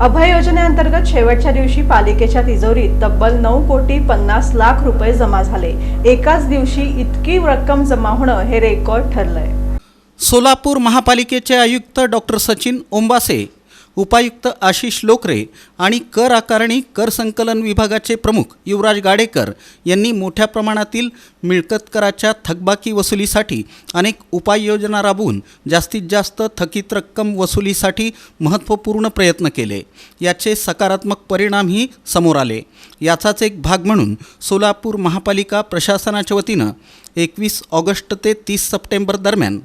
अभय योजनेअंतर्गत शेवटच्या दिवशी पालिकेच्या तिजोरीत तब्बल नऊ कोटी पन्नास लाख रुपये जमा झाले. एकाच दिवशी इतकी रक्कम जमा होणं हे रेकॉर्ड ठरलंय. सोलापूर महापालिकेचे आयुक्त डॉक्टर सचिन ओंबासे उपायुक्त आशिष लोकरे आणि कर आकारणी कर संकलन विभागाचे प्रमुख युवराज गाडेकर यांनी मोठ्या प्रमाणातील मिळकतकराच्या थकबाकी वसुलीसाठी अनेक उपाययोजना राबवून जास्तीत जास्त थकीत रक्कम वसुलीसाठी महत्त्वपूर्ण प्रयत्न केले. याचे सकारात्मक परिणामही समोर आले. याचाच एक भाग म्हणून सोलापूर महापालिका प्रशासनाच्या वतीनं एकवीस ऑगस्ट ते तीस सप्टेंबर दरम्यान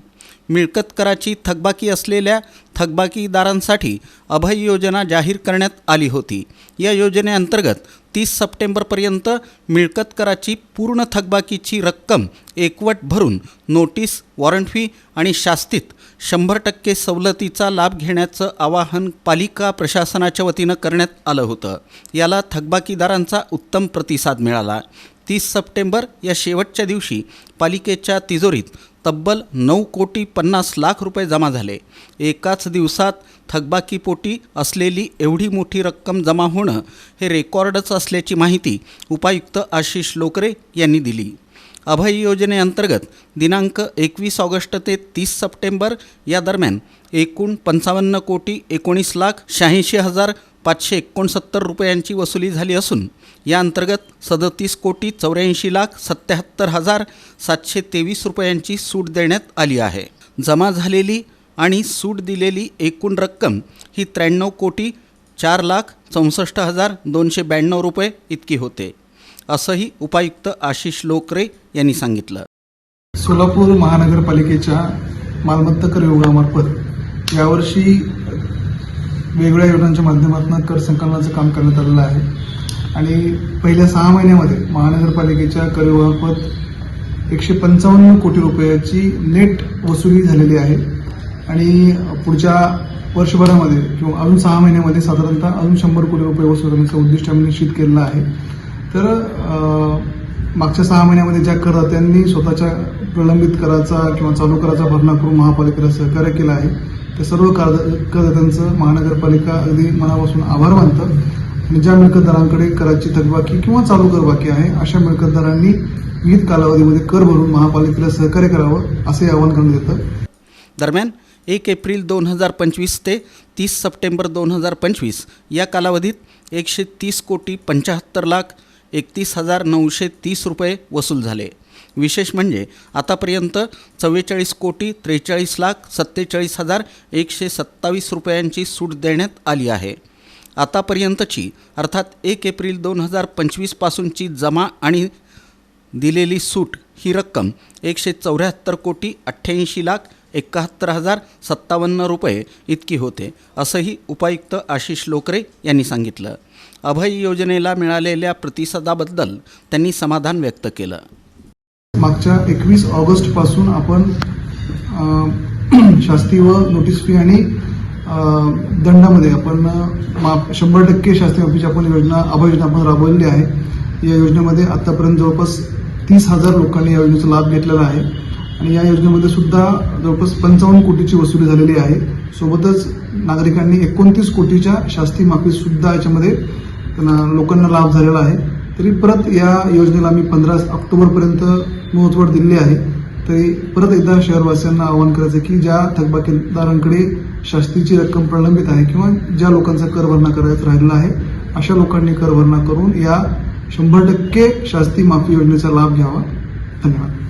मिळकत कराची थकबाकी असलेल्या थकबाकीदारांसाठी अभय योजना जाहीर करण्यात आली होती. या योजनेअंतर्गत तीस सप्टेंबरपर्यंत मिळकत कराची पूर्ण थकबाकीची रक्कम एकवट भरून नोटीस वॉरंट फी आणि शास्तीत शंभर टक्के सवलतीचा लाभ घेण्याचं आवाहन पालिका प्रशासनाच्या वतीनं करण्यात आलं होतं. याला थकबाकीदारांचा उत्तम प्रतिसाद मिळाला. तीस सप्टेंबर या शेवटच्या दिवशी पालिकेच्या तिजोरीत तब्बल नऊ कोटी पन्नास लाख रुपये जमा झाले. एकाच दिवसात थकबाकीपोटी असलेली एवढी मोठी रक्कम जमा होणं हे रेकॉर्डच असल्याची माहिती उपायुक्त आशिष लोकरे यांनी दिली. अभय योजनेअंतर्गत दिनांक एकवीस ऑगस्ट ते तीस सप्टेंबर या दरम्यान एकूण पंचावन्न कोटी एकोणीस लाख शहाऐंशी हजार पाचशे एकोणसत्तर रुपयांची वसुली झाली असून या अंतर्गत सदतीस कोटी चौऱ्याऐंशी लाख सत्याहत्तर हजार सातशे तेवीस रुपयांची सूट देण्यात आली आहे. जमा झालेली आणि सूट दिलेली एकूण रक्कम ही त्र्याण्णव कोटी चार लाख चौसष्ट हजार दोनशे ब्याण्णव रुपये इतकी होते असंही उपायुक्त आशिष लोकरे यांनी सांगितलं. सोलापूर महानगरपालिकेच्या मालमत्ता कर विभागामार्फत यावर्षी वेगवेगळ्या योजनांच्या माध्यमातून कर संकलनाचं काम करण्यात आलेलं आहे. आणि पहिल्या सहा महिन्यामध्ये महानगरपालिकेच्या कर एकशे पंचावन्न कोटी रुपयाची नेट वसुली झालेली आहे. आणि पुढच्या वर्षभरामध्ये किंवा अजून सहा महिन्यामध्ये साधारणतः अजून शंभर कोटी रुपये वसूल करण्याचं उद्दिष्ट आम्ही निश्चित केलेलं आहे. तर मागच्या सहा महिन्यामध्ये ज्या करदात्यांनी स्वतःच्या प्रलंबित कराचा किंवा चालू कराचा भरणा करून महापालिकेला सहकार्य केलं आहे त्या सर्व करदात्यांचं महानगरपालिका अगदी मनापासून आभार मानतं. आणि ज्या मिळकतदारांकडे कराची थकबाकी किंवा चालू करबाकी आहे अशा मिळकतदारांनी विविध कालावधीमध्ये कर भरून महापालिकेला सहकार्य करावं असे आवाहन करण्यात येतं. दरम्यान एक एप्रिल दोन हजार पंचवीस ते तीस सप्टेंबर दोन हजार पंचवीस या कालावधीत एकशे तीस कोटी पंच्याहत्तर लाख एकतीस हजार नऊशे तीस रुपये वसूल झाले. विशेष म्हणजे आतापर्यंत चव्वेचाळीस कोटी त्रेचाळीस लाख सत्तेचाळीस हजार एकशे सत्तावीस रुपयांची सूट देण्यात आली आहे. आतापर्यंतची अर्थात एक एप्रिल दोन हजार पंचवीसपासूनची जमा आणि दिलेली सूट ही रक्कम एकशे चौऱ्याहत्तर कोटी अठ्ठ्याऐंशी लाख एकाहत्तर हजार सत्तावन्न रुपये इतकी होते असंही उपायुक्त आशिष लोकरे यांनी सांगितलं. अभय योजनेला मिळालेल्या प्रतिसादाबद्दल त्यांनी समाधान व्यक्त केलं. मागच्या एकवीस ऑगस्टपासून आपण शास्ती व नोटीस फी आणि दंडामध्ये आपण माफ शंभर टक्के शास्ती माफीची आपण योजना अभययोजना आपण राबवलेली आहे. या योजनेमध्ये आतापर्यंत जवळपास तीस हजार लोकांनी या योजनेचा लाभ घेतलेला आहे. आणि या योजनेमध्ये सुद्धा जवळपास पंचावन्न कोटीची वसुली झालेली आहे. सोबतच नागरिकांनी एकोणतीस कोटीच्या शास्ती माफी सुद्धा याच्यामध्ये लोकांना लाभ झालेला आहे. तरी परत या योजनेला आम्ही पंधरा ऑक्टोबरपर्यंत मुहूर्तवाढ दिली आहे. तरी परत एकदा शहरवासियांना आवाहन करायचं की ज्या थकबाकीदारांकडे शास्तीची रक्कम प्रलंबित आहे किंवा ज्या लोकांचा कर भरणा करायचा राहिलेला आहे अशा लोकांनी कर भरणा करून या शंभर टक्के शास्ती माफी योजनेचा लाभ घ्यावा. धन्यवाद.